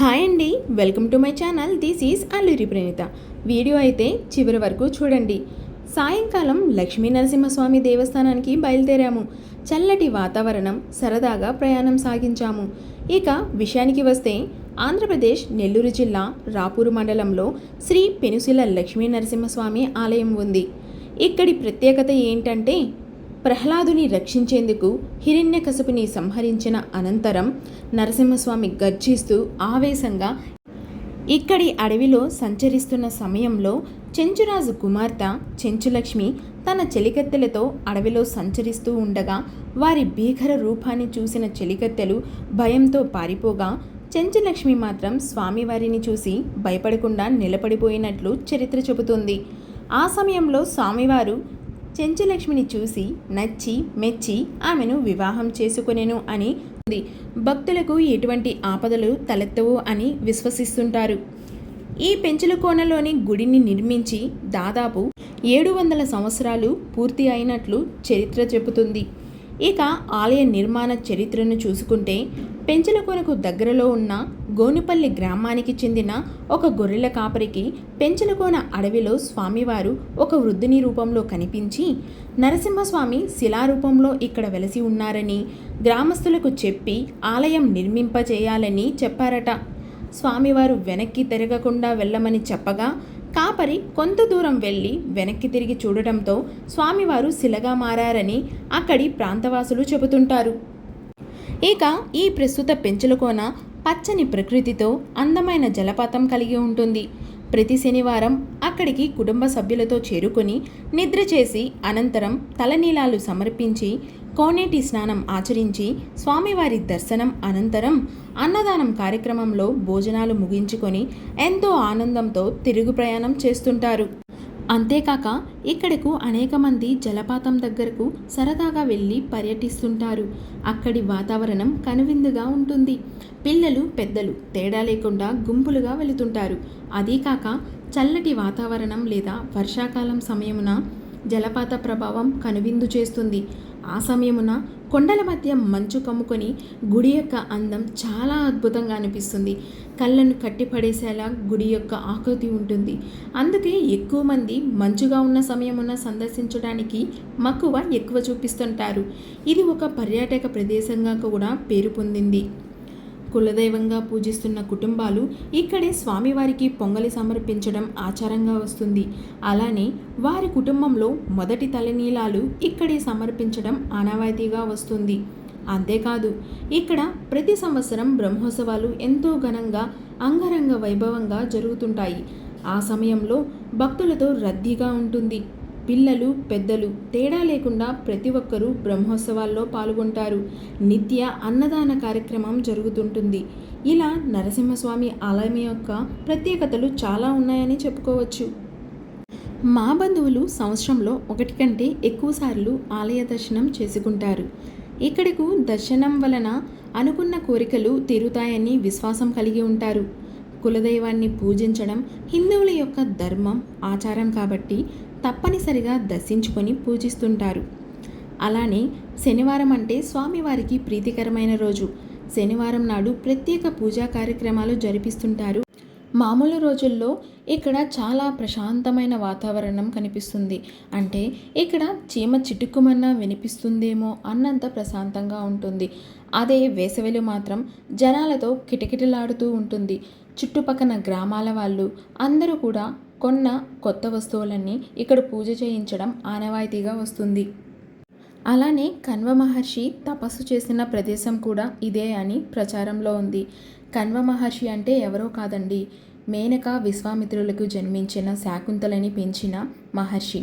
Hi అండి welcome to my channel. This is Alluri Praneetha. Video అయితే చివరి వరకు చూడండి. సాయంకాలం లక్ష్మీ నరసింహస్వామి దేవస్థానానికి బయలుదేరాము. చల్లటి వాతావరణం సరదాగా ప్రయాణం సాగించాము. ఇక విషయానికి వస్తే ఆంధ్రప్రదేశ్ నెల్లూరు జిల్లా రాపూరు మండలంలో శ్రీ పెనుసిల లక్ష్మీ నరసింహస్వామి ఆలయం ఉంది. ఇక్కడి ప్రత్యేకత ఏంటంటే ప్రహ్లాదుని రక్షించేందుకు హిరణ్యకశపుని సంహరించిన అనంతరం నరసింహస్వామి గర్జిస్తూ ఆవేశంగా ఇక్కడి అడవిలో సంచరిస్తున్న సమయంలో చెంచురాజు కుమార్తె చెంచులక్ష్మి తన చెలికత్తెలతో అడవిలో సంచరిస్తూ ఉండగా వారి భీకర రూపాన్ని చూసిన చెలికత్తెలు భయంతో పారిపోగా చెంచులక్ష్మి మాత్రం స్వామివారిని చూసి భయపడకుండా నిలబడిపోయినట్లు చరిత్ర చెబుతుంది. ఆ సమయంలో స్వామివారు చెంచులక్ష్మిని చూసి నచ్చి మెచ్చి ఆమెను వివాహం చేసుకునేను అని ఉంది. భక్తులకు ఎటువంటి ఆపదలు తలెత్తవు అని విశ్వసిస్తుంటారు. ఈ పెంచుల కోనలోని గుడిని నిర్మించి దాదాపు ఏడు వందల సంవత్సరాలు పూర్తి అయినట్లు చరిత్ర చెబుతుంది. ఇక ఆలయ నిర్మాణ చరిత్రను చూసుకుంటే పెంచలకోనకు దగ్గరలో ఉన్న గోనుపల్లి గ్రామానికి చెందిన ఒక గొర్రెల కాపరికి పెంచలకోన అడవిలో స్వామివారు ఒక వృద్ధుని రూపంలో కనిపించి నరసింహస్వామి శిలారూపంలో ఇక్కడ వెలసి ఉన్నారని గ్రామస్తులకు చెప్పి ఆలయం నిర్మింపజేయాలని చెప్పారట. స్వామివారు వెనక్కి తిరగకుండా వెళ్ళమని చెప్పగా కాపరి కొంత దూరం వెళ్ళి వెనక్కి తిరిగి చూడటంతో స్వామివారు శిలగా మారారని అక్కడి ప్రాంతవాసులు చెబుతుంటారు. ఇక ఈ ప్రస్తుత పెంచులకోన పచ్చని ప్రకృతితో అందమైన జలపాతం కలిగి ఉంటుంది. ప్రతి శనివారం అక్కడికి కుటుంబ సభ్యులతో చేరుకొని నిద్ర చేసి అనంతరం తలనీలాలు సమర్పించి కోనేటి స్నానం ఆచరించి స్వామివారి దర్శనం అనంతరం అన్నదానం కార్యక్రమంలో భోజనాలు ముగించుకొని ఎంతో ఆనందంతో తిరుగు ప్రయాణం చేస్తుంటారు. అంతేకాక ఇక్కడకు అనేక మంది జలపాతం దగ్గరకు సరదాగా వెళ్ళి పర్యటిస్తుంటారు. అక్కడి వాతావరణం కనువిందుగా ఉంటుంది. పిల్లలు పెద్దలు తేడా లేకుండా గుంపులుగా వెళుతుంటారు. అదీ కాక చల్లటి వాతావరణం లేదా వర్షాకాలం సమయమున జలపాత ప్రభావం కనువిందు చేస్తుంది. ఆ సమయమున కొండల మధ్య మంచు కమ్ముకొని గుడి యొక్క అందం చాలా అద్భుతంగా అనిపిస్తుంది. కళ్ళను కట్టిపడేసేలా గుడి యొక్క ఆకృతి ఉంటుంది. అందుకే ఎక్కువ మంది మంచుగా ఉన్న సమయమున సందర్శించడానికి మక్కువ ఎక్కువ చూపిస్తుంటారు. ఇది ఒక పర్యాటక ప్రదేశంగా కూడా పేరు పొందింది. కులదైవంగా పూజిస్తున్న కుటుంబాలు ఇక్కడే స్వామివారికి పొంగలి సమర్పించడం ఆచారంగా వస్తుంది. అలానే వారి కుటుంబంలో మొదటి తలనీలాలు ఇక్కడే సమర్పించడం ఆనవాయితీగా వస్తుంది. అంతేకాదు ఇక్కడ ప్రతి సంవత్సరం బ్రహ్మోత్సవాలు ఎంతో ఘనంగా అంగరంగ వైభవంగా జరుగుతుంటాయి. ఆ సమయంలో భక్తులతో రద్దీగా ఉంటుంది. పిల్లలు పెద్దలు తేడా లేకుండా ప్రతి ఒక్కరూ బ్రహ్మోత్సవాల్లో పాల్గొంటారు. నిత్య అన్నదాన కార్యక్రమం జరుగుతుంటుంది. ఇలా నరసింహస్వామి ఆలయం యొక్క ప్రత్యేకతలు చాలా ఉన్నాయని చెప్పుకోవచ్చు. మా బంధువులు సంవత్సరంలో ఒకటి కంటే ఎక్కువసార్లు ఆలయ దర్శనం చేసుకుంటారు. ఇక్కడకు దర్శనం వలన అనుకున్న కోరికలు తీరుతాయని విశ్వాసం కలిగి ఉంటారు. కులదైవాన్ని పూజించడం హిందువుల యొక్క ధర్మం ఆచారం కాబట్టి తప్పనిసరిగా దర్శించుకొని పూజిస్తుంటారు. అలానే శనివారం అంటే స్వామివారికి ప్రీతికరమైన రోజు. శనివారం నాడు ప్రత్యేక పూజా కార్యక్రమాలు జరిపిస్తుంటారు. మామూలు రోజుల్లో ఇక్కడ చాలా ప్రశాంతమైన వాతావరణం కనిపిస్తుంది. అంటే ఇక్కడ చీమ చిటుక్కుమన్నా వినిపిస్తుందేమో అన్నంత ప్రశాంతంగా ఉంటుంది. అదే వేసవిలో మాత్రం జనాలతో కిటకిటలాడుతూ ఉంటుంది. చుట్టుపక్కల గ్రామాల వాళ్ళు అందరూ కూడా కొన్న కొత్త వస్తువులన్నీ ఇక్కడ పూజ చేయించడం ఆనవాయితీగా వస్తుంది. అలానే కన్వ మహర్షి తపస్సు చేసిన ప్రదేశం కూడా ఇదే అని ప్రచారంలో ఉంది. కన్వ మహర్షి అంటే ఎవరో కాదండి. మేనక విశ్వామిత్రులకు జన్మించిన శాకుంతలని పెంచిన మహర్షి.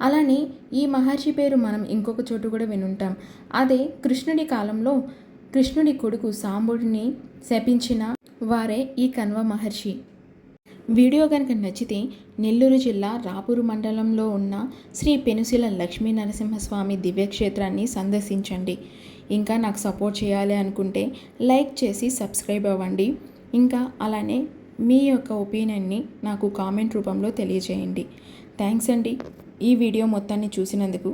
అలానే ఈ మహర్షి పేరు మనం ఇంకొక చోటు కూడా వినుంటాం. అదే కృష్ణుడి కాలంలో కృష్ణుడి కొడుకు సాంబుడిని శపించిన వారే ఈ కన్వ మహర్షి. వీడియో కనుక నచ్చితే నెల్లూరు జిల్లా రాపూరు మండలంలో ఉన్న శ్రీ పెనుసిల లక్ష్మీ నరసింహస్వామి దివ్యక్షేత్రాన్ని సందర్శించండి. ఇంకా నాకు సపోర్ట్ చేయాలి అనుకుంటే లైక్ చేసి సబ్స్క్రైబ్ అవ్వండి. ఇంకా అలానే మీ యొక్క ఒపీనియన్ని నాకు కామెంట్ రూపంలో తెలియజేయండి. థ్యాంక్స్ అండి. ఈ వీడియో మొత్తాన్ని చూసినందుకు